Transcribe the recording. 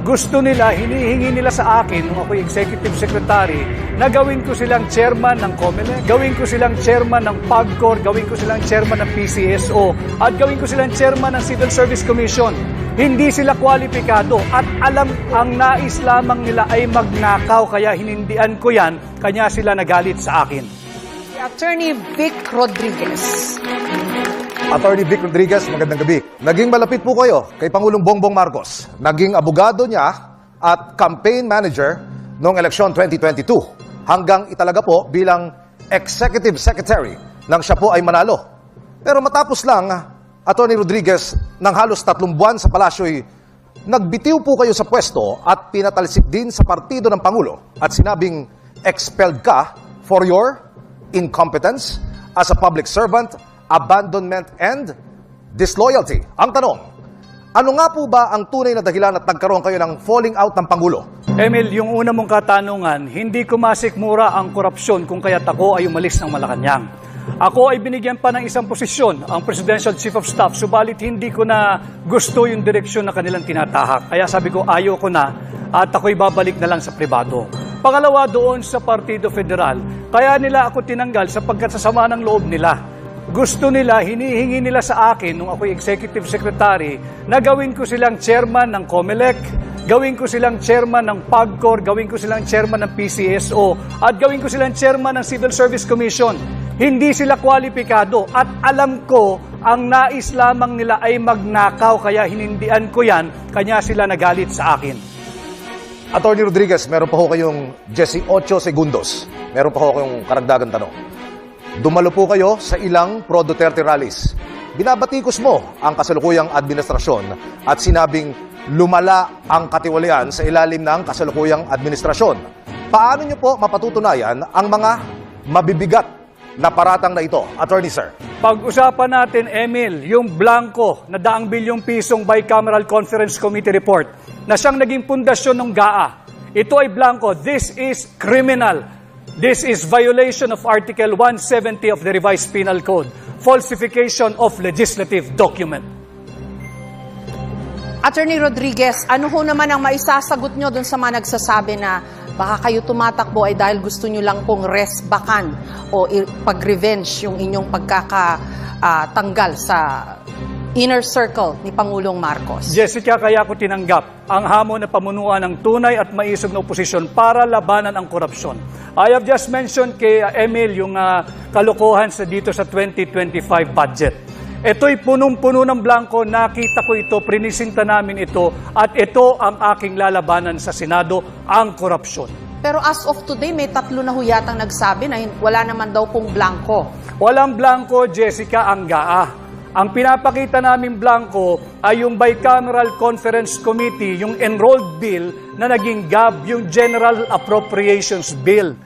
Gusto nila, hinihingi nila sa akin, nung ako executive secretary, na gawin ko silang chairman ng COMELEC, gawin ko silang chairman ng PAGCOR, gawin ko silang chairman ng PCSO, at gawin ko silang chairman ng Civil Service Commission. Hindi sila kwalipikado at alam ang nais lamang nila ay magnakaw kaya hinindian ko yan, kanya sila nagalit sa akin. Attorney Vic Rodriguez. Attorney Vic Rodriguez, magandang gabi. Naging malapit po kayo kay Pangulong Bongbong Marcos. Naging abogado niya at campaign manager noong eleksyon 2022 hanggang italaga po bilang executive secretary nang siya po ay manalo. Pero matapos lang, Attorney Rodriguez, ng halos tatlong buwan sa palasyo'y nagbitiw po kayo sa pwesto at pinatalsik din sa partido ng Pangulo at sinabing expelled ka for your incompetence as a public servant, abandonment, and disloyalty. Ang tanong, ano nga po ba ang tunay na dahilan at nagkaroon kayo ng falling out ng Pangulo? Emil, yung una mong katanungan, hindi ko masikmura ang korupsyon kung kaya't ako ay umalis ng Malacanang. Ako ay binigyan pa ng isang posisyon, ang Presidential Chief of Staff, subalit hindi ko na gusto yung direksyon na kanilang tinatahak. Kaya sabi ko, ayaw ko na at ako'y babalik na lang sa pribado. Pangalawa doon sa Partido Federal, kaya nila ako tinanggal sapagkat sa sama ng loob nila. Gusto nila, hinihingi nila sa akin, nung ako'y executive secretary, na gawin ko silang chairman ng COMELEC, gawin ko silang chairman ng PAGCOR, gawin ko silang chairman ng PCSO, at gawin ko silang chairman ng Civil Service Commission. Hindi sila kwalipikado at alam ko ang nais lamang nila ay magnakaw kaya hinindian ko yan, kanya sila nagalit sa akin. Attorney Rodriguez, meron pa ho kayong 18 segundos. Meron pa ho kayong karagdagan tanong. Dumalo po kayo sa ilang pro-Duterte rallies. Binabatikos mo ang kasalukuyang administrasyon at sinabing lumala ang katiwalian sa ilalim ng kasalukuyang administrasyon. Paano niyo po mapatutunayan ang mga mabibigat na paratang na ito, Attorney Sir? Pag-usapan natin, Emil, yung blanco na daang bilyong pisong Bicameral Conference Committee report na siyang naging pundasyon ng GAA. Ito ay blanco. This is criminal. This is violation of Article 170 of the Revised Penal Code. Falsification of legislative document. Attorney Rodriguez, ano ho naman ang maisasagot nyo dun sa mga nagsasabi na baka kayo tumatakbo ay dahil gusto nyo lang pong resbakan o pag-revenge yung inyong pagkakatanggal sa inner circle ni Pangulong Marcos? Jessica, kaya ko tinanggap ang hamon na pamunuan ng tunay at maisog na oposisyon para labanan ang korupsyon. I have just mentioned kay Emil yung uh, kalokohan sa dito sa 2025 budget. Ito'y punong-puno ng blanco, nakita ko ito, prinisinta namin ito, at ito ang aking lalabanan sa Senado, ang korupsyon. Pero as of today, may tatlo na ho yatang nagsabi na wala naman daw pong blanco. Walang blanco, Jessica, ang GAA. Ang pinapakita namin blanco ay yung Bicameral Conference Committee, yung enrolled bill na naging GAB, yung General Appropriations Bill.